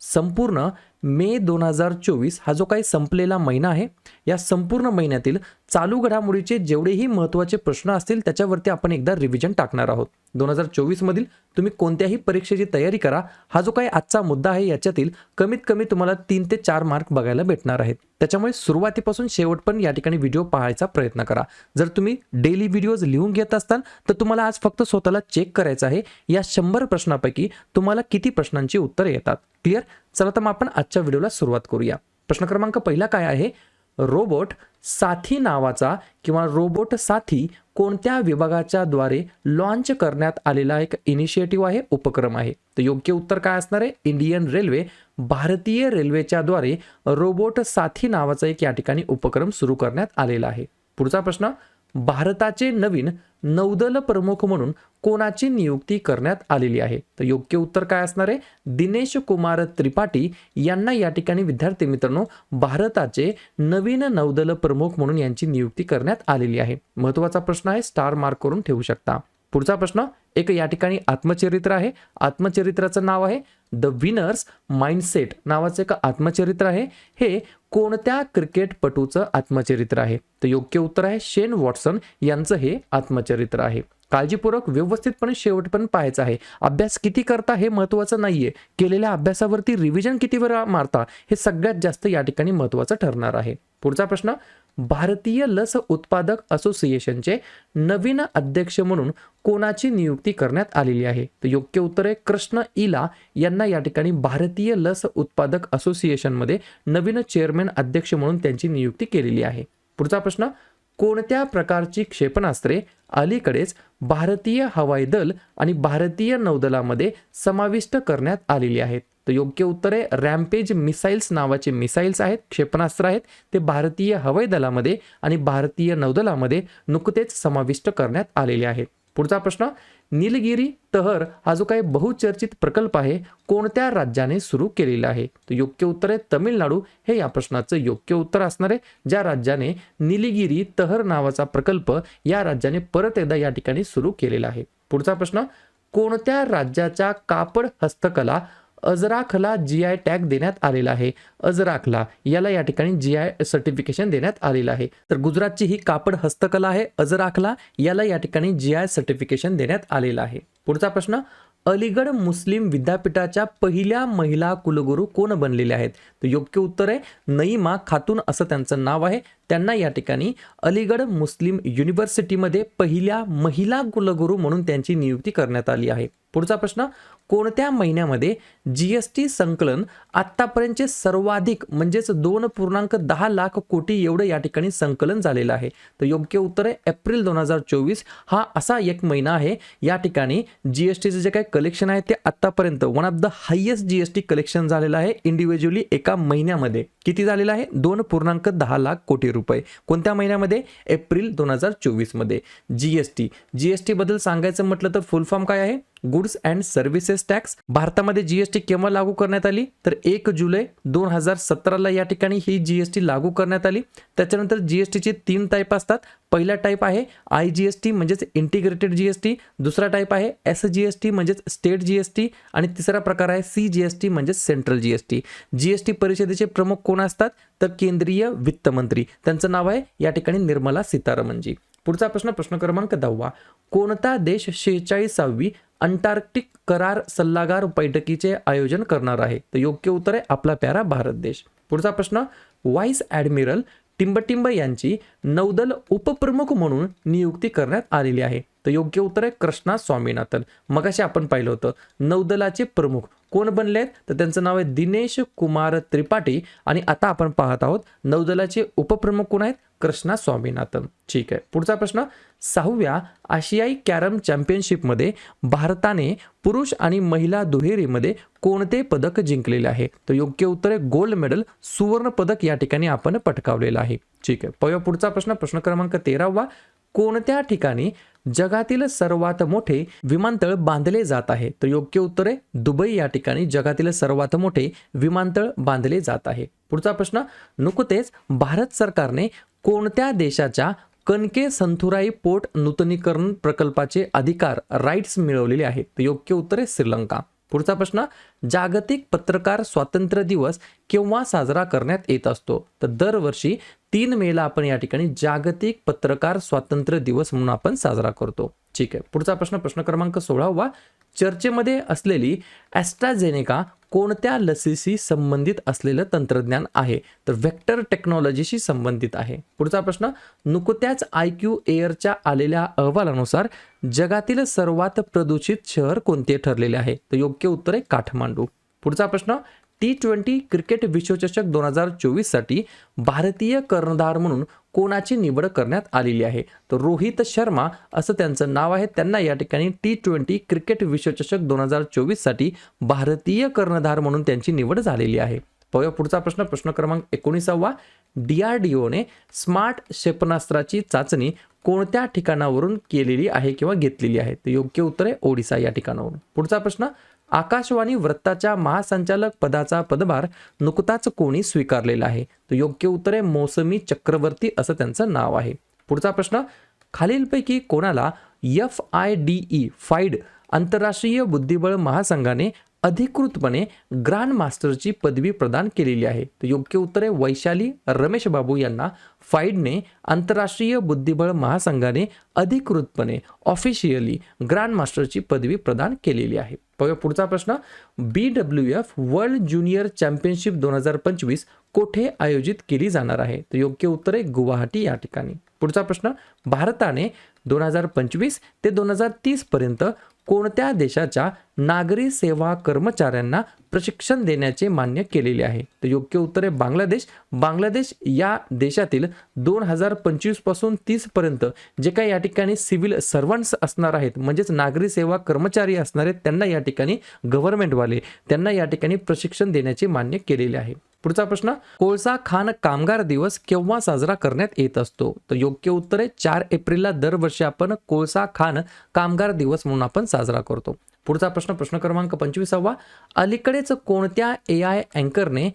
संपूर्ण मे दोन हजार चोवीस हा जो काही संपलेला महिना आहे या संपूर्ण महिन्यातील चालू घडामोडीचे जेवढेही महत्त्वाचे प्रश्न असतील त्याच्यावरती आपण एकदा रिव्हिजन टाकणार आहोत. दोन हजार चोवीसमधील तुम्ही कोणत्याही परीक्षेची तयारी करा. हा जो काही आजचा मुद्दा आहे याच्यातील कमीत कमी तुम्हाला तीन ते चार मार्क बघायला भेटणार आहेत. त्याच्यामुळे सुरुवातीपासून शेवटपर्यंत या ठिकाणी व्हिडिओ पाहायचा प्रयत्न करा. जर तुम्ही डेली व्हिडिओज लिहून घेत असताल तर तुम्हाला आज फक्त स्वतःला चेक करायचं आहे. या शंभर प्रश्नापैकी तुम्हाला किती प्रश्नांची उत्तरे येतात? क्लिअर चला तर मग आपण आजच्या व्हिडिओला सुरुवात करूया. प्रश्न क्रमांक पहिला काय आहे? रोबोट साथी नावाचा किंवा रोबोट साथी कोणत्या विभागाच्या द्वारे लॉन्च करण्यात आलेला एक इनिशिएटिव्ह आहे उपक्रम आहे? तर योग्य उत्तर काय असणार आहे? इंडियन रेल्वे भारतीय रेल्वेच्या द्वारे रोबोट साथी नावाचा एक या ठिकाणी उपक्रम सुरू करण्यात आलेला आहे. पुढचा प्रश्न भारताचे नवीन नौदल प्रमुख म्हणून कोणाची नियुक्ती करण्यात आलेली आहे? तर योग्य उत्तर काय असणार आहे? दिनेश कुमार त्रिपाठी यांना या ठिकाणी विद्यार्थी मित्रांनो भारताचे नवीन नौदल प्रमुख म्हणून यांची नियुक्ती करण्यात आलेली आहे. महत्त्वाचा प्रश्न आहे स्टार मार्क करून ठेवू शकता. पुढचा प्रश्न एक या ठिकाणी आत्मचरित्र आहे. आत्मचरित्राचं नाव आहे द विनर्स माइंडसेट नावाचं एक आत्मचरित्र आहे. हे कोणत्या क्रिकेटपटूचं आत्मचरित्र आहे? तर योग्य उत्तर आहे शेन वॉटसन यांचं हे आत्मचरित्र आहे. काळजीपूर्वक व्यवस्थितपणे शेवटपर्यंत पाहायचं आहे. अभ्यास किती करता हे महत्त्वाचं नाहीये. केलेल्या अभ्यासावरती रिव्हिजन किती वेळा मारता हे सगळ्यात जास्त या ठिकाणी महत्त्वाचं ठरणार आहे. पुढचा प्रश्न भारतीय लस उत्पादक असोसिएशनचे नवीन अध्यक्ष म्हणून कोणाची नियुक्ती करण्यात आलेली आहे? तर योग्य उत्तर आहे कृष्ण इला यांना या ठिकाणी भारतीय लस उत्पादक असोसिएशनमध्ये नवीन चेअरमॅन अध्यक्ष म्हणून त्यांची नियुक्ती केलेली आहे. पुढचा प्रश्न कोणत्या प्रकारची क्षेपणास्त्रे अलीकडेच भारतीय हवाई दल आणि भारतीय नौदलामध्ये समाविष्ट करण्यात आलेली आहेत? तर योग्य उत्तर आहे रॅम्पेज मिसाईल्स नावाचे मिसाईल्स आहेत क्षेपणास्त्र आहेत ते भारतीय हवाई दलामध्ये आणि भारतीय नौदलामध्ये नुकतेच समाविष्ट करण्यात आलेले आहेत. पुढचा प्रश्न निलगिरी तहर हा जो काही बहुचर्चित प्रकल्प आहे कोणत्या राज्याने सुरू केलेला आहे? तर योग्य उत्तर आहे तमिळनाडू हे या प्रश्नाचं योग्य उत्तर असणार आहे ज्या राज्याने निलगिरी तहर नावाचा प्रकल्प या राज्याने परत एकदा या ठिकाणी सुरू केलेला आहे. पुढचा प्रश्न कोणत्या राज्याच्या कापड हस्तकला अजराखला जी आय टॅग देण्यात आलेला आहे. अजराखला याला या ठिकाणी जी आय सर्टिफिकेशन देण्यात आलेलं आहे. तर गुजरातची ही कापड हस्तकला आहे. अजराखला याला या ठिकाणी जी आय सर्टिफिकेशन देण्यात आलेलं आहे. पुढचा प्रश्न अलीगड मुस्लिम विद्यापीठाच्या पहिल्या महिला कुलगुरू कोण बनलेल्या आहेत? तर योग्य उत्तर आहे नईमा खातून असं त्यांचं नाव आहे. त्यांना या ठिकाणी अलीगड मुस्लिम युनिव्हर्सिटीमध्ये पहिल्या महिला कुलगुरू म्हणून त्यांची नियुक्ती करण्यात आली आहे. पुढचा प्रश्न कोणत्या महिन्यामध्ये जी एस टी संकलन आत्तापर्यंतचे सर्वाधिक म्हणजेच दोन पूर्णांक दहा लाख कोटी एवढं या ठिकाणी संकलन झालेलं आहे? तर योग्य उत्तर आहे एप्रिल दोन हजार चोवीस हा असा एक महिना आहे. या ठिकाणी जी एस टीचं जे काही कलेक्शन आहे ते आत्तापर्यंत one of the highest G S T collection झालेलं आहे इंडिव्हिज्युअली एका महिन्यामध्ये. किती झालेलं आहे? दोन पूर्णांक दहा लाख कोटी रुपये. कोणत्या महिन्यामध्ये? एप्रिल दोन हजार चोवीसमध्ये. G S T G S टीबद्दल सांगायचं म्हटलं तर फुल फॉर्म काय आहे? Goods and services tax. भारतामध्ये जीएसटी केव्हा लागू करण्यात आली? तर एक जुलै दोन हजार सतराला या ठिकाणी ही जीएसटी लागू करण्यात आली. त्याच्यानंतर जीएसटीचे तीन टाईप असतात. पहिला टाईप आहे आय जी एस टी म्हणजेच इंटिग्रेटेड जी एस टी दुसरा टाईप आहे एस जी एस टी म्हणजेच स्टेट जी एस टी आणि तिसरा प्रकार आहे सी जी एस टी म्हणजेच central G S T G S T परिषदेचे प्रमुख कोण असतात? तर केंद्रीय वित्तमंत्री त्यांचं नाव आहे या ठिकाणी निर्मला सीतारामनजी. पुढचा प्रश्न प्रश्न क्रमांक दहावा. कोणता देश शेहेचाळीसावी अंटार्क्टिक करार सल्लागार बैठकीचे आयोजन करणार आहे? तर योग्य उत्तर आहे आपला प्यारा भारत देश. पुढचा प्रश्न व्हाईस ॲडमिरल टिंबटिंब यांची नौदल उपप्रमुख म्हणून नियुक्ती करण्यात आलेली आहे. तर योग्य उत्तर आहे कृष्णा स्वामीनाथन. मगाशी आपण पाहिलं होतं नौदलाचे प्रमुख. कोण बनले आहेत? तर त्यांचं नाव आहे दिनेश कुमार त्रिपाठी. आणि आता आपण पाहत आहोत नौदलाचे उपप्रमुख कोण आहेत? कृष्णा स्वामीनाथन. ठीक आहे. पुढचा प्रश्न सहाव्या आशियाई कॅरम चॅम्पियनशिपमध्ये भारताने पुरुष आणि महिला दुहेरीमध्ये कोणते पदक जिंकलेले आहे? तर योग्य उत्तर आहे गोल्ड मेडल सुवर्ण पदक या ठिकाणी आपण पटकावलेलं आहे. ठीक आहे. पहिला पुढचा प्रश्न प्रश्न क्रमांक तेरावा. कोणत्या ठिकाणी जगातील सर्वात मोठे विमानतळ बांधले जात आहे. तर योग्य उत्तर आहे दुबई या ठिकाणी जगातील सर्वात मोठे विमानतळ बांधले जात आहे. पुढचा प्रश्न नुकतेच भारत सरकारने कोणत्या देशाच्या कनके संथुराई पोर्ट नूतनीकरण प्रकल्पाचे अधिकार राईट्स मिळवलेले आहेत? योग्य उत्तर आहे श्रीलंका. पुढचा प्रश्न जागतिक पत्रकार स्वातंत्र्य दिवस केव्हा साजरा करण्यात येत असतो? तर दरवर्षी तीन मेला आपण या ठिकाणी जागतिक पत्रकार स्वातंत्र्य दिवस म्हणून आपण साजरा करतो. ठीक आहे. पुढचा प्रश्न प्रश्न क्रमांक सोळावा चर्चेमध्ये असलेली ॲस्ट्राझेनेका कोणत्या लसीशी संबंधित असलेलं तंत्रज्ञान आहे? तर व्हेक्टर टेक्नॉलॉजीशी संबंधित आहे. पुढचा प्रश्न नुकत्याच आय क्यू एअरच्या आलेल्या अहवालानुसार जगातील सर्वात प्रदूषित शहर कोणते ठरलेले आहे? तर योग्य उत्तर आहे काठमांडू. पुढचा प्रश्न टी ट्वेंटी क्रिकेट विश्वचषक दोन हजार चोवीससाठी भारतीय कर्णधार म्हणून कोणाची निवड करण्यात आलेली आहे? तर रोहित शर्मा असं त्यांचं नाव आहे. त्यांना या ठिकाणी टी ट्वेंटी क्रिकेट विश्वचषक दोन हजार चोवीससाठी भारतीय कर्णधार म्हणून त्यांची निवड झालेली आहे. पाहूया पुढचा प्रश्न. प्रश्न क्रमांक एकोणीसावा. डी आर डी ओने स्मार्ट क्षेपणास्त्राची चाचणी कोणत्या ठिकाणावरून केलेली आहे किंवा घेतलेली आहे? तर योग्य उत्तर आहे ओडिसा या ठिकाणावरून. पुढचा प्रश्न. आकाशवाणी वृत्ताच्या महासंचालक पदाचा पदभार नुकताच कोणी स्वीकारलेला आहे. तर योग्य उत्तर आहे मोसमी चक्रवर्ती असं त्यांचं नाव आहे. पुढचा प्रश्न खालीलपैकी कोणाला F I D E FIDE आंतरराष्ट्रीय बुद्धिबळ महासंघाने अधिकृतपणे ग्रँड मास्टरची पदवी प्रदान केलेली आहे. तर योग्य उत्तर आहे वैशाली रमेश बाबू यांना फाईडने आंतरराष्ट्रीय बुद्धिबळ महासंघाने अधिकृतपणे ऑफिशियली ग्रँड मास्टरची पदवी प्रदान केलेली आहे. बघा पुढचा प्रश्न. B W F world junior championship दोन हजार पंचवीस कोठे आयोजित केली जाणार आहे? तर योग्य उत्तर आहे गुवाहाटी या ठिकाणी. पुढचा प्रश्न. भारताने दोन हजार पंचवीस ते दोन हजार तीस पर्यंत कोणत्या देशाच्या नागरी सेवा कर्मचाऱ्यांना प्रशिक्षण देण्याचे मान्य केलेले आहे. तर योग्य उत्तर आहे बांगलादेश. बांगलादेश या देशातील दोन हजार पंचवीसपासून तीस पर्यंत जे काही या ठिकाणी सिव्हिल सर्वंट्स असणार आहेत म्हणजेच नागरी सेवा कर्मचारी असणार आहेत त्यांना या ठिकाणी गव्हर्नमेंटवाले त्यांना या ठिकाणी प्रशिक्षण देण्याचे मान्य केलेले आहे. पुढचा प्रश्न कोळसा खान कामगार दिवस केव्हा साजरा करण्यात येत असतो? तर योग्य उत्तर आहे चार एप्रिलला दरवर्षी आपण कोळसा खान कामगार दिवस म्हणून आपण साजरा करतो. पुढचा प्रश्न प्रश्न क्रमांक पंचवीसावा. अलीकडेच कोणत्या ए आय अँकरने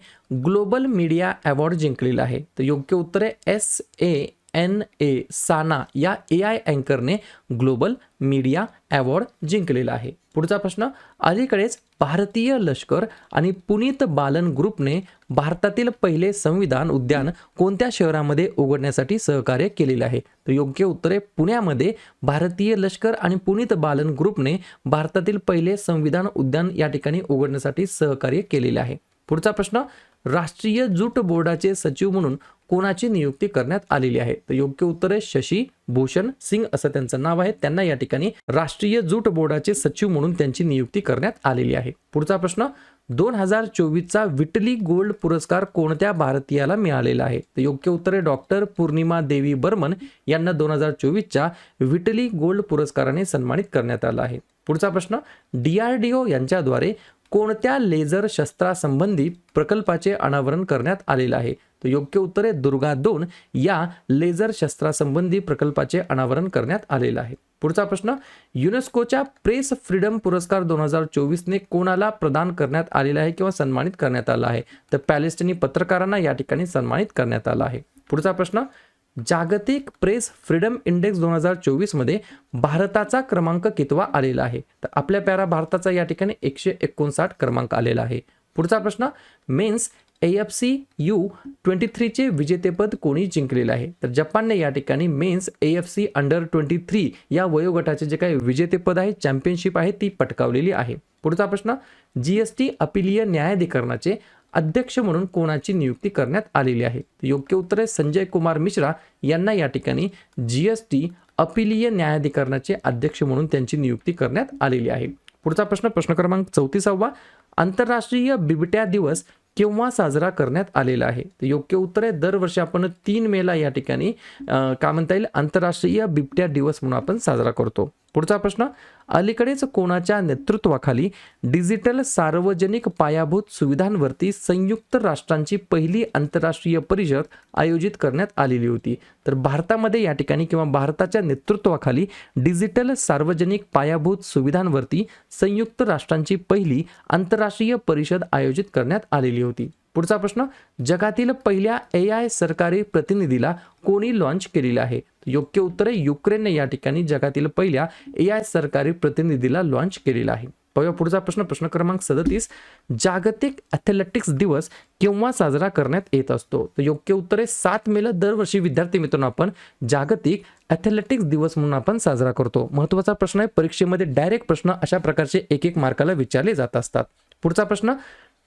ग्लोबल मीडिया अवॉर्ड जिंकलेला आहे? तर योग्य उत्तर आहे S A N A Sana या ए आय अँकरने ग्लोबल मीडिया अवॉर्ड जिंकलेला आहे. पुढचा प्रश्न अलीकडेच भारतीय लष्कर आणि पुनीत बालन ग्रुपने भारतातील पहिले संविधान उद्यान कोणत्या शहरामध्ये उघडण्यासाठी सहकार्य केलेले आहे? तर योग्य उत्तर आहे पुण्यामध्ये भारतीय लष्कर आणि पुनीत बालन ग्रुपने भारतातील पहिले संविधान उद्यान या ठिकाणी उघडण्यासाठी सहकार्य केलेले आहे. पुढचा प्रश्न राष्ट्रीय जूट बोर्डाचे सचिव म्हणून कोणाची नियुक्ती करण्यात आलेली आहे? तर योग्य उत्तर आहे शशी भूषण सिंग असं त्यांचं नाव आहे. त्यांना या ठिकाणी राष्ट्रीय जूट बोर्डाचे सचिव म्हणून त्यांची नियुक्ती करण्यात आलेली आहे. पुढचा प्रश्न दोन हजार चोवीसचा विटली गोल्ड पुरस्कार कोणत्या भारतीयाला मिळालेला आहे? तर योग्य उत्तर आहे डॉक्टर पूर्णिमा देवी बर्मन यांना दोन हजार चोवीसच्या विटली गोल्ड पुरस्काराने सन्मानित करण्यात आलं आहे. पुढचा प्रश्न डीआरडीओ यांच्याद्वारे कोणत्या लेझर शस्त्रासंबंधी प्रकल्पाचे अनावरण करण्यात आलेलं आहे? तर योग्य उत्तर आहे दुर्गा दोन या लेझर शस्त्रासंबंधी प्रकल्पाचे अनावरण करण्यात आलेलं आहे. पुढचा प्रश्न युनेस्कोच्या प्रेस फ्रीडम पुरस्कार दोन हजार चोवीसने कोणाला प्रदान करण्यात आलेला आहे किंवा सन्मानित करण्यात आला आहे? तर पॅलेस्टिनी पत्रकारांना या ठिकाणी सन्मानित करण्यात आला आहे. पुढचा प्रश्न जागतिक प्रेस फ्रीडम इंडेक्स दोन हजार चोवीसमध्ये भारताचा क्रमांक कितवा आलेला आहे? तर आपल्या प्यारा भारताचा या ठिकाणी एकशे एकोणसाठ क्रमांक आलेला आहे. पुढचा प्रश्न men's A F C U twenty थ्रीचे विजेतेपद कोणी जिंकलेलं आहे? तर जपानने या ठिकाणी men's A F C under twenty three या वयोगटाचे जे काही विजेतेपद आहे चॅम्पियनशिप आहे ती पटकावलेली आहे. पुढचा प्रश्न जी एस टी अपिलीय न्यायाधिकरणाचे अध्यक्ष म्हणून कोणाची नियुक्ती करण्यात आलेली आहे? योग्य उत्तर आहे संजय कुमार मिश्रा यांना या ठिकाणी जी एस टी अपिलीय न्यायाधिकरणाचे अध्यक्ष म्हणून त्यांची नियुक्ती करण्यात आलेली आहे. पुढचा प्रश्न प्रश्न क्रमांक चौतीसावा. आंतरराष्ट्रीय बिबट्या दिवस केव्हा साजरा करण्यात आलेला आहे? तर योग्य उत्तर आहे दरवर्षी आपण तीन मेला या ठिकाणी काय म्हणता येईल? आंतरराष्ट्रीय बिबट्या दिवस म्हणून आपण साजरा करतो. पुढचा प्रश्न अलीकडेच कोणाच्या नेतृत्वाखाली डिजिटल सार्वजनिक पायाभूत सुविधांवरती संयुक्त राष्ट्रांची पहिली आंतरराष्ट्रीय परिषद आयोजित करण्यात आलेली होती. तर भारतामध्ये या ठिकाणी किंवा भारताच्या नेतृत्वाखाली डिजिटल सार्वजनिक पायाभूत सुविधांवरती संयुक्त राष्ट्रांची पहिली आंतरराष्ट्रीय परिषद आयोजित करण्यात आलेली होती. पुढचा प्रश्न जगातील पहिल्या ए आय सरकारी प्रतिनिधीला कोणी लॉन्च केलेलं आहे? योग्य उत्तर आहे युक्रेनने या ठिकाणी जगातील पहिल्या ए आय सरकारी प्रतिनिधीला लॉन्च केलेला आहे. पाहूया पुढचा प्रश्न. प्रश्न क्रमांक सदतीस. जागतिक ॲथलेटिक्स दिवस केव्हा साजरा करण्यात येत असतो? तर योग्य उत्तर आहे सात मेला दरवर्षी विद्यार्थी मित्रांनो आपण जागतिक ॲथलेटिक्स दिवस म्हणून आपण साजरा करतो. महत्त्वाचा प्रश्न आहे. परीक्षेमध्ये डायरेक्ट प्रश्न अशा प्रकारचे एक एक मार्काला विचारले जात असतात. पुढचा प्रश्न.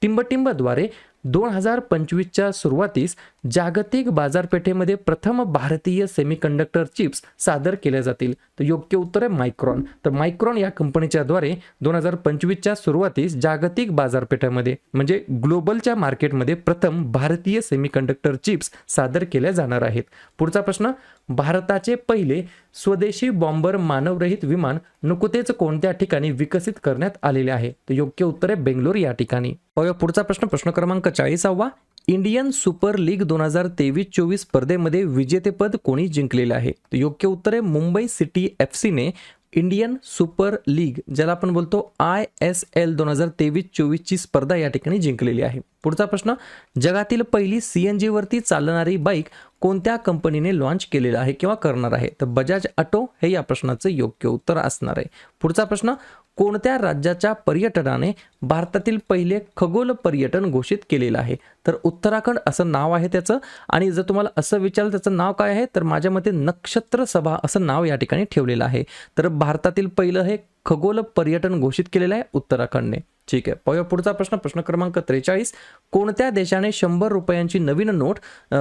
टिंबटिंबद्वारे दोन हजार पंचवीसच्या सुरुवातीस जागतिक बाजारपेठेमध्ये प्रथम भारतीय सेमीकंडक्टर चिप्स सादर केल्या जातील. तर योग्य उत्तर आहे मायक्रॉन तर मायक्रॉन या कंपनीच्या द्वारे दोन हजार पंचवीसच्या सुरुवातीस जागतिक बाजारपेठेमध्ये म्हणजे ग्लोबलच्या मार्केटमध्ये प्रथम भारतीय सेमीकंडक्टर चिप्स सादर केल्या जाणार आहेत. पुढचा प्रश्न भारताचे पहिले स्वदेशी बॉम्बर मानवरहित विमान नुकतेच कोणत्या ठिकाणी विकसित करण्यात आलेले आहे? तर योग्य उत्तर आहे बेंगलोर या ठिकाणी. पुढचा प्रश्न प्रश्न क्रमांक चाळीसावा इंडियन सुपर लीग दोन हजार तेवीस चोवीस स्पर्धेमध्ये विजेतेपद कोणी जिंकलेले आहे? योग्य उत्तर आहे मुंबई सिटी एफ सीने इंडियन सुपर लीग ज्याला आपण बोलतो आय एस एल दोन हजार तेवीस चोवीसची स्पर्धा या ठिकाणी जिंकलेली आहे. पुढचा प्रश्न जगातील पहिली सी एन जीवरती चालणारी बाईक कोणत्या कंपनीने लॉन्च केलेलं आहे किंवा करणार आहे? तर बजाज ऑटो हे या प्रश्नाचं योग्य उत्तर असणार आहे. पुढचा प्रश्न कोणत्या राज्याच्या पर्यटनाने भारतातील पहिले खगोल पर्यटन घोषित केलेलं आहे? तर उत्तराखंड असं नाव आहे त्याचं. आणि जर तुम्हाला असं विचारलं त्याचं नाव काय आहे तर माझ्या मते नक्षत्र सभा असं नाव या ठिकाणी ठेवलेलं आहे. तर भारतातील पहिलं हे खगोल पर्यटन घोषित केलेलं आहे उत्तराखंडने. ठीक आहे. पाहूया पुढचा प्रश्न. प्रश्न क्रमांक त्रेचाळीस. कोणत्या देशाने शंभर रुपयांची नवीन नोट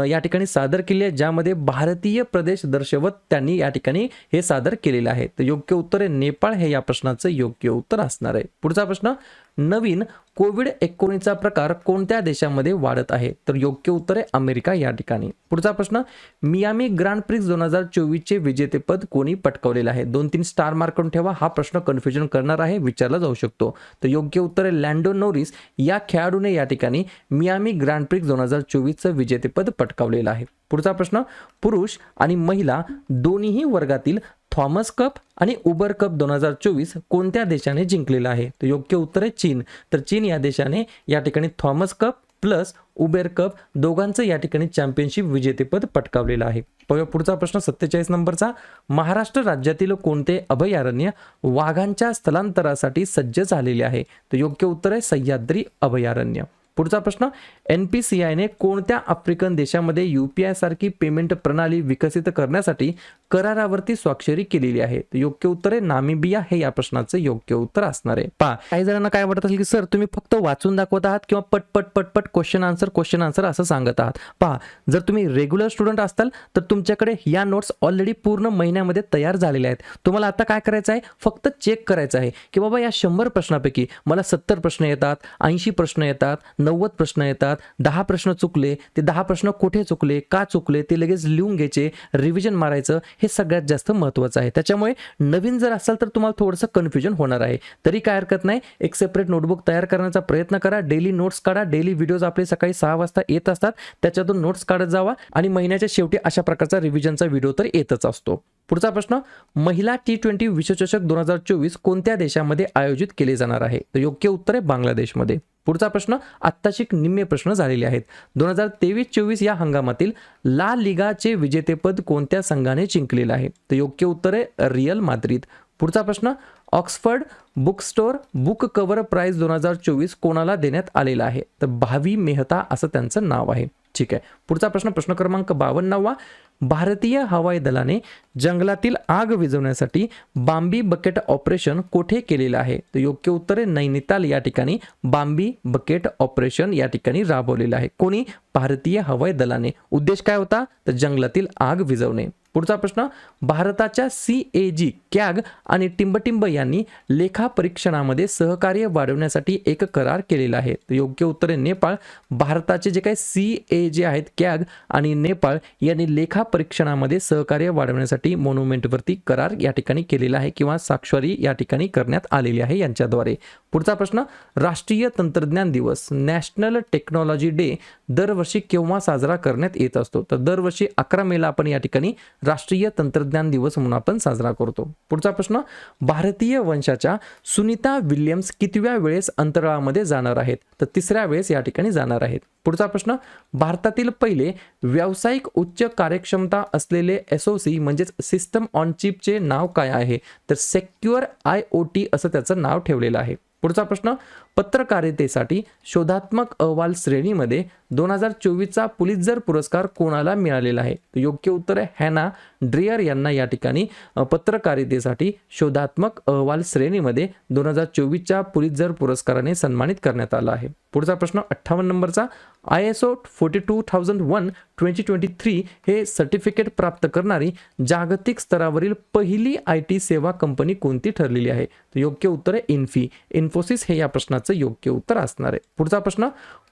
या ठिकाणी सादर केली आहे ज्यामध्ये भारतीय प्रदेश दर्शवत त्यांनी या ठिकाणी हे सादर केलेलं आहे? तर योग्य उत्तर आहे नेपाळ. हे या प्रश्नाचं योग्य उत्तर असणार आहे. पुढचा प्रश्न. नवीन कोविड एकोणीसचा प्रकार कोणत्या देशामध्ये वाढत आहे? तर योग्य उत्तर आहे अमेरिका या ठिकाणी. पुढचा प्रश्न मियामी ग्रँड प्रिक्स दोन हजार चोवीसचे विजेतेपद कोणी पटकवलेलं आहे? दोन तीन स्टार मार्क करून ठेवा हा प्रश्न कन्फ्युजन करणार आहे विचारला जाऊ शकतो. तर योग्य उत्तर आहे लँडो नोरिस या खेळाडूने या ठिकाणी मियामी ग्रँड प्रिक्स दोन हजार चोवीसचं विजेतेपद पटकावलेलं आहे. पुढचा प्रश्न पुरुष आणि महिला दोन्हीही वर्गातील थॉमस कप आणि उबर कप दोन हजार चोवीस कोणत्या देशाने जिंकलेला आहे? तर योग्य उत्तर आहे चीन. तर चीन या देशाने या ठिकाणी Thomas cup plus Uber cup दोघांचं या ठिकाणी चॅम्पियनशिप विजेतेपद पटकावलेलं आहे. पाहूया पुढचा प्रश्न सत्तेचाळीस नंबरचा. महाराष्ट्र राज्यातील कोणते अभयारण्य वाघांच्या स्थलांतरासाठी सज्ज झालेले आहे? तर योग्य उत्तर आहे सह्याद्री अभयारण्य. पुढचा प्रश्न एन पी सी आयने कोणत्या आफ्रिकन देशामध्ये यू पी आयसारखी पेमेंट प्रणाली विकसित करण्यासाठी करारावरती स्वाक्षरी केलेली आहे? योग्य उत्तर आहे नामिबिया. हे या प्रश्नाचं योग्य उत्तर असणार आहे. पहा काही जणांना काय वाटत असेल की सर तुम्ही फक्त वाचून दाखवत आहात किंवा पटपट पट पट क्वेश्चन आन्सर क्वेश्चन आन्सर असं सांगत आहात? पहा जर तुम्ही रेग्युलर स्टुडंट असताल तर तुमच्याकडे या नोट्स ऑलरेडी पूर्ण महिन्यामध्ये तयार झालेल्या आहेत. तुम्हाला आता काय करायचं आहे? फक्त चेक करायचं आहे की बाबा या शंभर प्रश्नापैकी मला सत्तर प्रश्न येतात ऐंशी प्रश्न येतात नव्वद प्रश्न येतात. दहा प्रश्न चुकले. ते दहा प्रश्न कुठे चुकले? का चुकले? ते लगेच लिहून घ्यायचे. रिव्हिजन मारायचं. हे सगळ्यात जास्त महत्त्वाचं आहे. त्याच्यामुळे नवीन जर असाल तर तुम्हाला थोडंसं कन्फ्युजन होणार आहे. तरी काय हरकत नाही. एक सेपरेट नोटबुक तयार करण्याचा प्रयत्न करा. डेली नोट्स काढा. डेली व्हिडिओज आपले सकाळी सहा वाजता येत असतात. त्याच्यातून नोट्स काढत जावा. आणि महिन्याच्या शेवटी अशा प्रकारचा रिव्हिजनचा व्हिडिओ तर येतच असतो. पुढचा प्रश्न महिला टी ट्वेंटी विश्वचषक दोन हजार चोवीस कोणत्या देशामध्ये आयोजित केले जाणार आहे? तर योग्य उत्तर आहे बांगलादेशमध्ये. पुढचा प्रश्न आत्ताशी निम्मे प्रश्न झालेले आहेत. दोन हजार तेवीस चोवीस या हंगामातील ला लिगाचे विजेतेपद कोणत्या संघाने जिंकलेलं आहे? तर योग्य उत्तर आहे रियल माद्रिद. पुढचा प्रश्न Oxford book store book cover prize दोन हजार चोवीस कोणाला देण्यात आलेला आहे? तर भावी मेहता असं त्यांचं नाव आहे. ठीक आहे. पुढचा प्रश्न प्रश्न क्रमांक बावन्नावा. भारतीय हवाई दलाने जंगलातील आग विझवण्यासाठी बांबी बकेट ऑपरेशन कोठे केलेलं आहे? तर योग्य उत्तर आहे नैनिताल या ठिकाणी बांबी बकेट ऑपरेशन या ठिकाणी राबवलेलं आहे. कोणी? भारतीय हवाई दलाने. उद्देश काय होता? तर जंगलातील आग विझवणे. पुढचा प्रश्न भारताच्या सी ए जी कॅग आणि टिंबटिंब यांनी लेखा परीक्षणामध्ये सहकार्य वाढवण्यासाठी एक करार केलेला आहे. योग्य उत्तर आहे नेपाळ. भारताचे जे काही सी ए जे आहेत कॅग आणि नेपाळ यांनी लेखा परीक्षणामध्ये सहकार्य वाढवण्यासाठी मोन्युमेंटवरती करार या ठिकाणी केलेला आहे किंवा साक्षरी या ठिकाणी करण्यात आलेली आहे यांच्याद्वारे. पुढचा प्रश्न राष्ट्रीय तंत्रज्ञान दिवस नॅशनल टेक्नॉलॉजी डे दरवर्षी केव्हा साजरा करण्यात येत असतो? तर दरवर्षी अकरा मेला आपण या ठिकाणी राष्ट्रीय तंत्रज्ञान दिवस म्हणून आपण साजरा करतो. पुढचा प्रश्न भारतीय वंशाच्या सुनीता विल्यम्स कितव्या वेळेस अंतराळामध्ये जाणार आहेत? तर तिसऱ्या वेळेस या ठिकाणी जाणार आहेत. पुढचा प्रश्न भारतातील पहिले व्यावसायिक उच्च कार्यक्षमता असलेले एस ओ सी म्हणजेच सिस्टम ऑन चिपचे नाव काय आहे? तर सेक्युअर आय ओ टी असं त्याचं नाव ठेवलेलं आहे. पुढचा प्रश्न पत्रकारितेसाठी शोधात्मक अहवाल श्रेणीमध्ये दोन हजार चोवीसचा पुलितजर पुरस्कार कोणाला मिळालेला आहे? तर योग्य उत्तर आहे हॅना ड्रेयर यांना या ठिकाणी पत्रकारितेसाठी शोधात्मक अहवाल श्रेणीमध्ये दोन हजार चोवीसच्या पुलितजर पुरस्काराने सन्मानित करण्यात आला आहे. पुढचा प्रश्न अठ्ठावन्न नंबरचा I S O forty two thousand one twenty twenty three हे सर्टिफिकेट प्राप्त करणारी जागतिक स्तरावरील पहिली आय टी सेवा कंपनी कोणती ठरलेली आहे? तर योग्य उत्तर आहे इन्फी. इन्फोसिस हे या प्रश्नाचं योग्य उत्तर असणार आहे. पुढचा प्रश्न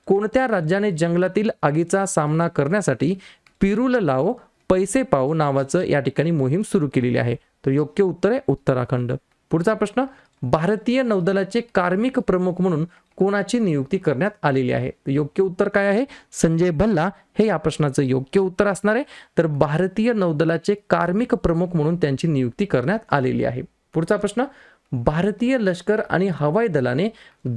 कोणत्या राज्याने जंगलातील आगीचा सामना करण्यासाठी पिरुल लाव पैसे पाव नावाचं या ठिकाणी मोहीम सुरू केलेली आहे? तर योग्य उत्तर आहे उत्तराखंड. पुढचा प्रश्न भारतीय नौदलाचे कार्मिक प्रमुख म्हणून कोणाची नियुक्ती करण्यात आलेली आहे? तर योग्य उत्तर काय आहे? संजय भल्ला हे या प्रश्नाचं योग्य उत्तर असणार आहे. तर भारतीय नौदलाचे कार्मिक प्रमुख म्हणून त्यांची नियुक्ती करण्यात आलेली आहे. पुढचा प्रश्न भारतीय लष्कर आणि हवाई दलाने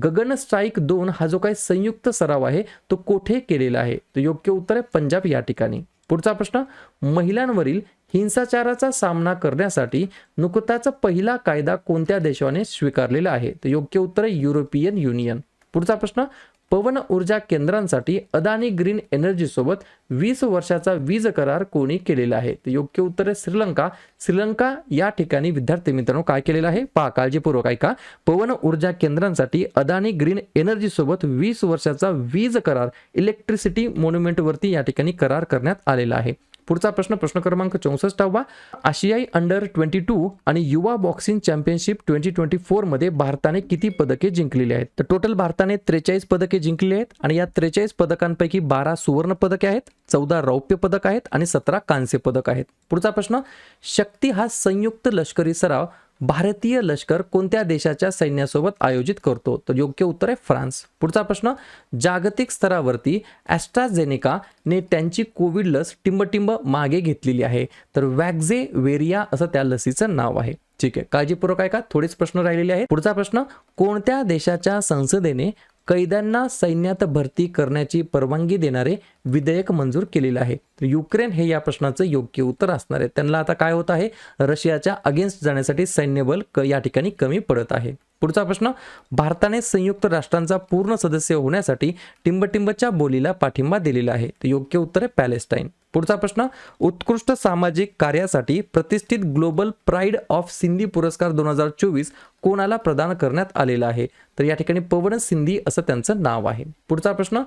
गगन स्ट्राईक दोन हा जो काही संयुक्त सराव आहे तो कोठे केलेला आहे? तर योग्य उत्तर आहे पंजाब या ठिकाणी. पुढचा प्रश्न महिलांवरील हिंसाचाराचा सामना करण्यासाठी नुकताच पहिला कायदा कोणत्या देशाने स्वीकारलेला आहे? तर योग्य उत्तर आहे युरोपियन युनियन. पुढचा प्रश्न पवन ऊर्जा केंद्रांसाठी अदानी ग्रीन एनर्जी सोबत वीस वर्षाचा वीज करार कोणी केलेला आहे? तर योग्य उत्तर आहे श्रीलंका. श्रीलंका या ठिकाणी विद्यार्थी मित्रांनो काय केलेलं आहे? पहा काळजीपूर्वक ऐका. पवन ऊर्जा केंद्रांसाठी अदानी ग्रीन एनर्जी सोबत वीस वर्षाचा वीज करार इलेक्ट्रिसिटी मोन्युमेंटवरती या ठिकाणी करार करण्यात आलेला आहे. पुढचा प्रश्न प्रश्न क्रमांक चौसष्टावा आशियाई अंडर ट्वेंटी टू आणि युवा बॉक्सिंग चॅम्पियनशिप ट्वेंटी ट्वेंटी फोरमध्ये भारताने किती पदके जिंकलेली आहेत? तर टोटल भारताने त्रेचाळीस पदके जिंकलेली आहेत आणि या त्रेचाळीस पदकांपैकी बारा सुवर्ण पदके आहेत चौदा रौप्य पदक आहेत आणि सतरा कांस्य पदक आहेत. पुढचा प्रश्न शक्ती हा संयुक्त लष्करी सराव भारतीय लष्कर कोणत्या देशाच्या सैन्यासोबत आयोजित करतो? तर योग्य उत्तर आहे फ्रान्स. पुढचा प्रश्न जागतिक स्तरावरती ॲस्ट्राझेनेकाने त्यांची कोविड लस टिंबटिंब मागे घेतलेली आहे. तर वॅक्झे वेरिया असं त्या लसीचं नाव आहे. ठीक आहे. काळजीपूर्वक आहे का थोडेच प्रश्न राहिलेले आहेत. पुढचा प्रश्न कोणत्या देशाच्या संसदेने कैद्यांना सैन्यात भरती करण्याची परवानगी देणारे विधेयक मंजूर केलेलं आहे. तर युक्रेन हे या प्रश्नाचं योग्य उत्तर असणार आहे. त्यांना आता काय होत आहे? रशियाच्या अगेन्स्ट जाण्यासाठी सैन्यबल या ठिकाणी कमी पडत आहे. पुढचा प्रश्न भारताने संयुक्त राष्ट्रांचा पूर्ण सदस्य होण्यासाठी टिंबटिंबच्या बोलीला पाठिंबा दिलेला आहे. तर योग्य उत्तर आहे पॅलेस्टाईन. पुढचा प्रश्न उत्कृष्ट सामाजिक कार्यासाठी प्रतिष्ठित ग्लोबल प्राईड ऑफ सिंधी पुरस्कार दोन हजार चोवीस कोणाला प्रदान करण्यात आलेला आहे? तर या ठिकाणी पवन सिंधी असं त्यांचं नाव आहे. पुढचा प्रश्न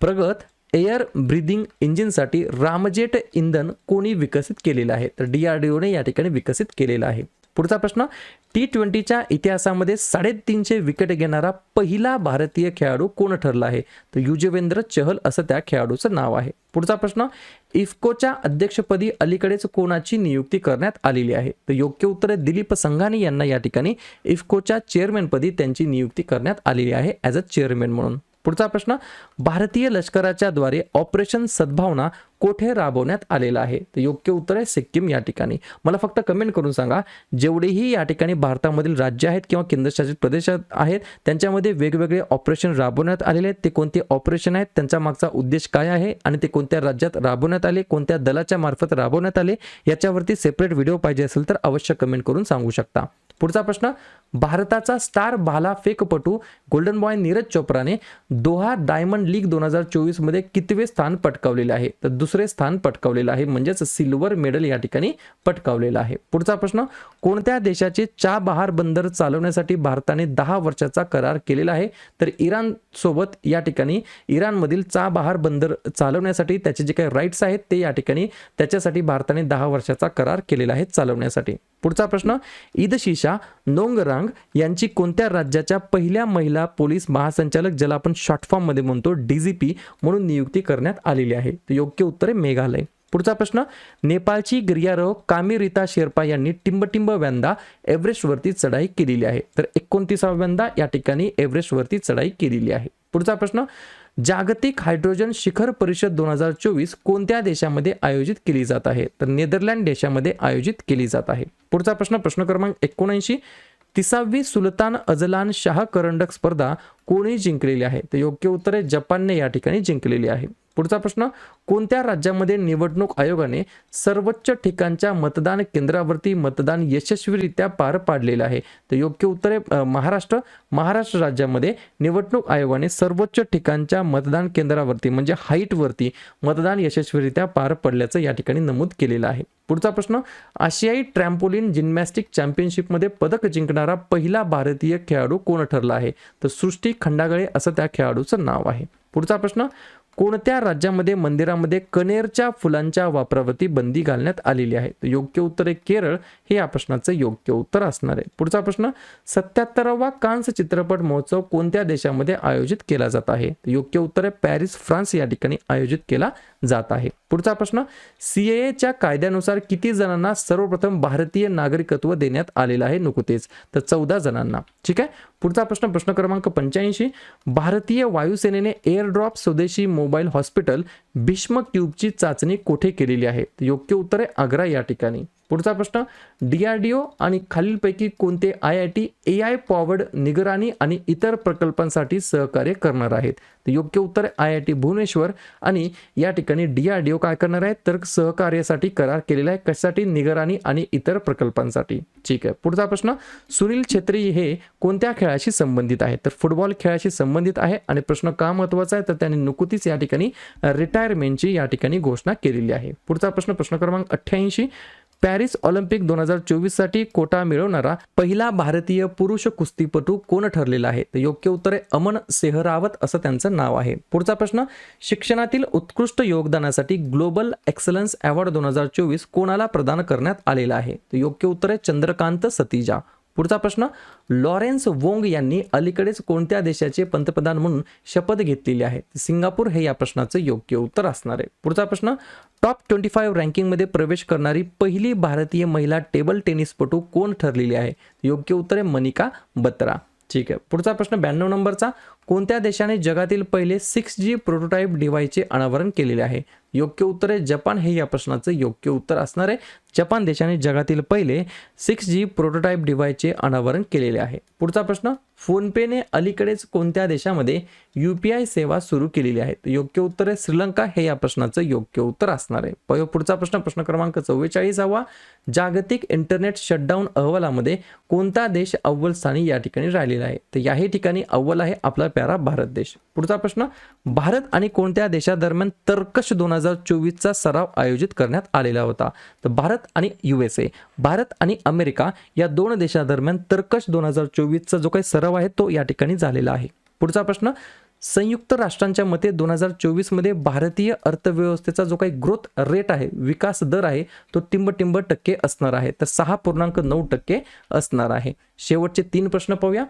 प्रगत एअर ब्रिदिंग इंजिनसाठी रामजेट इंधन कोणी विकसित केलेलं आहे? तर डीआरडीओने या ठिकाणी विकसित केलेलं आहे. पुढचा प्रश्न टी ट्वेंटीच्या इतिहासामध्ये साडेतीनशे विकेट घेणारा पहिला भारतीय खेळाडू कोण ठरला आहे? तर युजवेंद्र चहल असं त्या खेळाडूचं नाव आहे. पुढचा प्रश्न इफ्कोच्या अध्यक्षपदी अलीकडेच कोणाची नियुक्ती करण्यात आलेली आहे? तर योग्य उत्तर आहे दिलीप संघानी यांना या ठिकाणी इफ्कोच्या चेअरमॅनपदी त्यांची नियुक्ती करण्यात आलेली आहे ॲज अ चेअरमॅन म्हणून. पुढचा प्रश्न भारतीय लष्कराच्या द्वारे ऑपरेशन सद्भावना कोठे राबवण्यात आलेला आहे? तर योग्य उत्तर आहे सिक्कीम या ठिकाणी. मला फक्त कमेंट करून सांगा जेवढेही या ठिकाणी भारतामधील राज्य आहेत किंवा केंद्रशासित प्रदेशात आहेत त्यांच्यामध्ये वेगवेगळे ऑपरेशन राबवण्यात आलेले आहेत. ते कोणते ऑपरेशन आहेत? त्यांचा मागचा उद्देश काय आहे? आणि ते कोणत्या राज्यात राबवण्यात आले? कोणत्या दलाच्या मार्फत राबवण्यात आले? याच्यावरती सेपरेट व्हिडिओ पाहिजे असेल तर अवश्य कमेंट करून सांगू शकता. पुढचा प्रश्न भारताचा स्टार भाला फेकपटू गोल्डन बॉय नीरज चोप्राने दोहा डायमंड लीग दोन हजार चोवीसमध्ये कितवे स्थान पटकावलेले आहे? तर दुसरे स्थान पटकावलेलं आहे. म्हणजेच सिल्वर मेडल या ठिकाणी पटकावलेलं आहे. पुढचा प्रश्न कोणत्या देशाचे चाबहार बंदर चालवण्यासाठी भारताने दहा वर्षाचा करार केलेला आहे? तर इराण सोबत या ठिकाणी इराणमधील चाबहार बंदर चालवण्यासाठी त्याचे जे काही राईट्स आहेत ते या ठिकाणी त्याच्यासाठी भारताने दहा वर्षाचा करार केलेला आहे चालवण्यासाठी. पुढचा प्रश्न ईदशिशा नोंगरांग यांची कोणत्या राज्याच्या पहिल्या महिला पोलीस महासंचालक ज्याला आपण शॉर्ट फॉर्ममध्ये म्हणतो डीजीपी म्हणून नियुक्ती करण्यात आलेली आहे? तर योग्य उत्तर आहे मेघालय. पुढचा प्रश्न नेपाळची गिर्यारोह कामिरिता शेर्पा यांनी टिंबटिंब व्यांदा एव्हरेस्टवरती चढाई केलेली आहे. तर एकोणतीसाव्यांदा या ठिकाणी एव्हरेस्टवरती चढाई केलेली आहे. पुढचा प्रश्न जागतिक हायड्रोजन शिखर परिषद दोन हजार चोवीस कोणत्या देशामध्ये आयोजित केली जात आहे? तर नेदरलँड देशामध्ये आयोजित केली जात आहे. पुढचा प्रश्न प्रश्न क्रमांक एकोणऐंशी. तिसावी सुलतान अजलान शाह करंडक स्पर्धा कोणी जिंकलेली आहे तर योग्य उत्तर आहे जपानने या ठिकाणी जिंकलेली आहे. पुढचा प्रश्न कोणत्या राज्यामध्ये निवडणूक आयोगाने सर्वोच्च ठिकाणच्या मतदान केंद्रावरती मतदान यशस्वीरित्या पार पाडलेलं आहे? तर योग्य उत्तर आहे महाराष्ट्र महाराष्ट्र राज्यामध्ये निवडणूक आयोगाने सर्वोच्च ठिकाणच्या मतदान केंद्रावरती म्हणजे हाईटवरती मतदान यशस्वीरित्या पार पडल्याचं या ठिकाणी नमूद केलेलं आहे. पुढचा प्रश्न आशियाई ट्रॅम्पोलिन जिम्नॅस्टिक चॅम्पियनशिपमध्ये पदक जिंकणारा पहिला भारतीय खेळाडू कोण ठरला आहे? तर सृष्टी खंडागळे असं त्या खेळाडूचं नाव आहे. पुढचा प्रश्न कोणत्या राज्यामध्ये मंदिरामध्ये कनेरच्या फुलांच्या वापरावरती बंदी घालण्यात आलेली आहे? तर योग्य उत्तर आहे केरळ. हे या प्रश्नाचं योग्य उत्तर असणार आहे. पुढचा प्रश्न सत्याहत्तरावा कांस चित्रपट महोत्सव कोणत्या देशामध्ये आयोजित केला जात आहे? योग्य उत्तर आहे पॅरिस फ्रान्स या ठिकाणी आयोजित केला जात आहे. पुढचा प्रश्न सीएच्या कायद्यानुसार किती जणांना सर्वप्रथम भारतीय नागरिकत्व देण्यात आलेलं आहे? नुकतेच तर चौदा जणांना. ठीक आहे? पुढचा प्रश्न प्रश्न क्रमांक पंच्याऐंशी. भारतीय वायुसेनेने एअरड्रॉप स्वदेशी मोबाईल हॉस्पिटल भीष्म ट्यूबची चाचणी कोठे केलेली आहे? योग्य उत्तर आहे आग्रा या ठिकाणी. पुढचा प्रश्न डीआरडीओ आणि खालीलपैकी कोणते I I T A I powered निगराणी आणि इतर प्रकल्पांसाठी सहकार्य करणार आहेत? तर योग्य उत्तर आय आय टी भुवनेश्वर आणि या ठिकाणी डीआरडीओ काय करणार आहे तर सहकार्यासाठी करार केलेला आहे. कशासाठी? निगराणी आणि इतर प्रकल्पांसाठी. ठीक आहे. पुढचा प्रश्न सुनील छेत्री हे कोणत्या खेळाशी संबंधित आहे तर फुटबॉल खेळाशी संबंधित आहे आणि प्रश्न का महत्त्वाचा आहे? तर त्यांनी नुकतीच या ठिकाणी रिटायरमेंटची या ठिकाणी घोषणा केलेली आहे. पुढचा प्रश्न प्रश्न क्रमांक अठ्ठ्याऐंशी पॅरिस ऑलिम्पिक दोन हजार चोवीससाठी कोटा मिळवणारा पहिला भारतीय पुरुष कुस्तीपटू कोण ठरलेला आहे? तर योग्य उत्तर आहे अमन सेहरावत असं त्यांचं नाव आहे. पुढचा प्रश्न शिक्षणातील उत्कृष्ट योगदानासाठी ग्लोबल एक्सलन्स अवॉर्ड दोन हजार चोवीस कोणाला प्रदान करण्यात आलेला आहे? तर योग्य उत्तर आहे चंद्रकांत सतीजा. पुढचा प्रश्न लॉरेन्स वोंग यांनी अलीकडेच कोणत्या देशाचे पंतप्रधान म्हणून शपथ घेतलेली आहे? सिंगापूर हे या प्रश्नाचं योग्य उत्तर असणार आहे. पुढचा प्रश्न टॉप ट्वेंटी फाईव्ह रँकिंगमध्ये प्रवेश करणारी पहिली भारतीय महिला टेबल टेनिसपटू कोण ठरलेली आहे? योग्य उत्तर आहे मनिका बत्रा. ठीक आहे. पुढचा प्रश्न ब्याण्णव नंबरचा कोणत्या देशाने जगातील पहिले सिक्स जी प्रोटोटाईप डिव्हाइसचे अनावरण केलेले आहे? योग्य उत्तर आहे जपान. हे या प्रश्नाचं योग्य उत्तर असणार आहे. जपान देशाने जगातील पहिले सिक्स जी प्रोटोटाईप डिव्हाइसचे अनावरण केलेले आहे. पुढचा प्रश्न फोनपेने अलीकडेच कोणत्या देशामध्ये यू पी आय सेवा सुरू केलेली आहे? योग्य उत्तर आहे श्रीलंका. हे या प्रश्नाचं योग्य उत्तर असणार आहे. पुढचा प्रश्न प्रश्न क्रमांक चव्वेचाळीसावा. जागतिक इंटरनेट शटडाऊन अहवालामध्ये कोणता देश अव्वल स्थानी या ठिकाणी राहिलेला आहे? तर याही ठिकाणी अव्वल आहे आपला प्यारा भारत देश. पुढचा प्रश्न भारत आणि कोणत्या देशादरम्यान तर्कश दोन हजार चोवीसचा सराव आयोजित करण्यात आलेला होता? तर भारत आणि युएसए भारत आणि अमेरिका या दोन देशादरम्यान तर्कश दोन हजार चोवीसचा जो काही सराव आहे तो या ठिकाणी झालेला आहे. पुढचा प्रश्न संयुक्त राष्ट्रांच्या मते दोन हजार चोवीसमध्ये भारतीय अर्थव्यवस्थेचा जो काही ग्रोथ रेट आहे विकास दर आहे तो टिंब टक्के असणार आहे. तर सहा पूर्णांक नऊ टक्के असणार आहे. शेवटचे तीन प्रश्न पाहूया.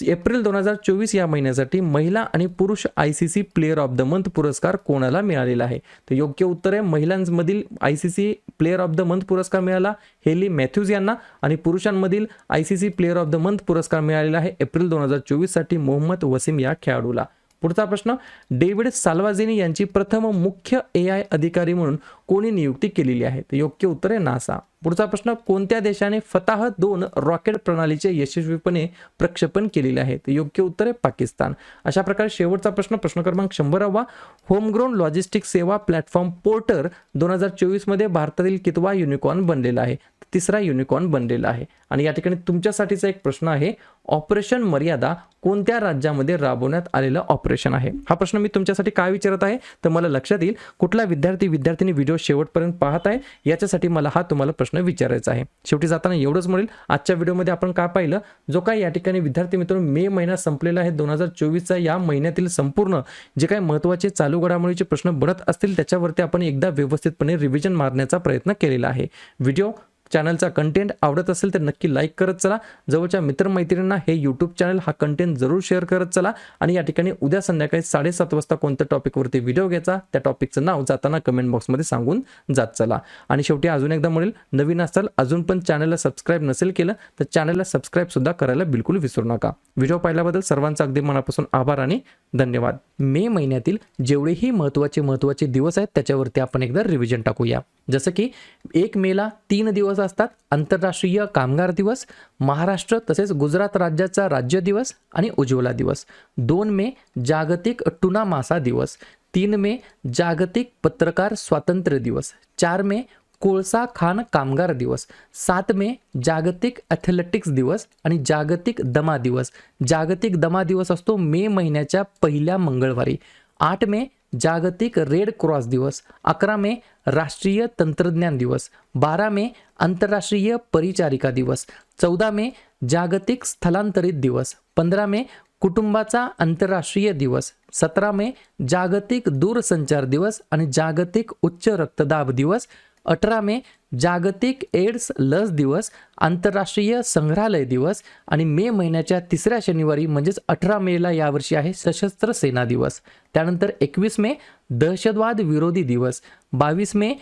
एप्रिल दोन हजार चोवीस या महिन्यासाठी महिला आणि पुरुष I C C player of the month पुरस्कार कोणाला मिळालेला आहे? तर योग्य उत्तर आहे महिलांमधील I C C player of the month पुरस्कार मिळाला हेली मॅथ्यूज यांना आणि पुरुषांमधील I C C player of the month पुरस्कार मिळालेला आहे एप्रिल दोन हजार चोवीससाठी मोहम्मद वसीम या खेळाडूला. पुढचा प्रश्न डेव्हिड साल्वाझिनी यांची प्रथम मुख्य ए आय अधिकारी म्हणून कोणी नियुक्ती केलेली आहे? तर योग्य उत्तर आहे नासा. पुढचा प्रश्न कोणत्या देशाने फताह दोन रॉकेट प्रणालीचे यशस्वीपणे प्रक्षेपण केलेले आहे? तर योग्य उत्तर आहे पाकिस्तान. अशा प्रकारे शेवटचा प्रश्न प्रश्न क्रमांक शंभरावा होमग्रोन लॉजिस्टिक सेवा प्लॅटफॉर्म पोर्टर दोन हजार चोवीसमध्ये भारतातील कितवा युनिकॉर्न बनलेला आहे? तिसरा युनिकॉर्न बनलेला आहे. आणि या ठिकाणी तुमच्यासाठीचा एक प्रश्न आहे ऑपरेशन मर्यादा कोणत्या राज्यामध्ये राबवण्यात आलेलं ऑपरेशन आहे? हा प्रश्न मी तुमच्यासाठी काय विचारत आहे? तर मला लक्षात येईल कुठला विद्यार्थी विद्यार्थिनी व्हिडिओ शेवटपर्यंत पाहत आहे? याच्यासाठी मला हा तुम्हाला प्रश्न विचारायचा आहे. शेवटी जाताना एवढंच म्हणेल आजच्या व्हिडिओमध्ये आपण काय पाहिलं? जो काय या ठिकाणी विद्यार्थी मित्रांनो मे महिना संपलेला आहे दोन हजार चोवीसचा या महिन्यातील संपूर्ण जे काही महत्त्वाचे चालू घडामोडीचे प्रश्न बनत असतील त्याच्यावरती आपण एकदा व्यवस्थितपणे रिव्हिजन मारण्याचा प्रयत्न केलेला आहे. व्हिडिओ चॅनलचा कंटेंट आवडत असेल तर नक्की लाईक करत चला. जवळच्या मित्रमैत्रिणींना हे यूट्यूब चॅनल हा कंटेंट जरूर शेअर करत चला. आणि या ठिकाणी उद्या संध्याकाळी साडेसात वाजता कोणत्या टॉपिकवरती व्हिडिओ घ्यायचा त्या टॉपिकचं नाव जाताना कमेंट बॉक्समध्ये सांगून जात चला. आणि शेवटी अजून एकदा म्हणेल नवीन असाल अजून पण चॅनलला सबस्क्राईब नसेल केलं तर चॅनलला सबस्क्राईब सुद्धा करायला बिलकुल विसरू नका. व्हिडिओ पाहिल्याबद्दल सर्वांचा अगदी मनापासून आभार आणि धन्यवाद. मे महिन्यातील जेवढेही महत्त्वाचे महत्त्वाचे दिवस आहेत त्याच्यावरती आपण एकदा रिव्हिजन टाकूया. जसं की एक मेला तीन दिवस असतात. आंतरराष्ट्रीय कामगार दिवस महाराष्ट्र तसेच गुजरात राज्याचा राज्य दिवस आणि उज्ज्वला दिवस. दोन मे जागतिक टुना मासा दिवस. तीन मे जागतिक पत्रकार स्वातंत्र्य दिवस. चार मे कोळसा खान कामगार दिवस. सात मे जागतिक ॲथलेटिक्स दिवस आणि जागतिक दमा दिवस. जागतिक दमा दिवस असतो मे महिन्याच्या पहिल्या मंगळवारी. आठ मे जागतिक रेड क्रॉस दिवस अकरा मे राष्ट्रीय तंत्रज्ञान दिवस बारा मे आंतरराष्ट्रीय परिचारिका दिवस चौदा मे जागतिक स्थलांतरित दिवस पंधरा मे कुटुंबाचा आंतरराष्ट्रीय दिवस सतरा मे जागतिक दूरसंचार दिवस आणि जागतिक उच्च रक्तदाब दिवस अठरा मे जागतिक एड्स लस दिवस आंतरराष्ट्रीय संग्रहालय दिवस आणि मे महिन्याच्या तिसऱ्या शनिवारी म्हणजेच अठरा मेला यावर्षी आहे सशस्त्र सेना दिवस. त्यानंतर एकवीस मे दहशतवाद विरोधी दिवस. बावीस मे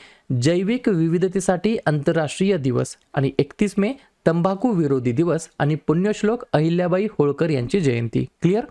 जैविक विविधतेसाठी आंतरराष्ट्रीय दिवस. आणि एकतीस मे तंबाखू विरोधी दिवस आणि पुण्यश्लोक अहिल्याबाई होळकर यांची जयंती. क्लिअर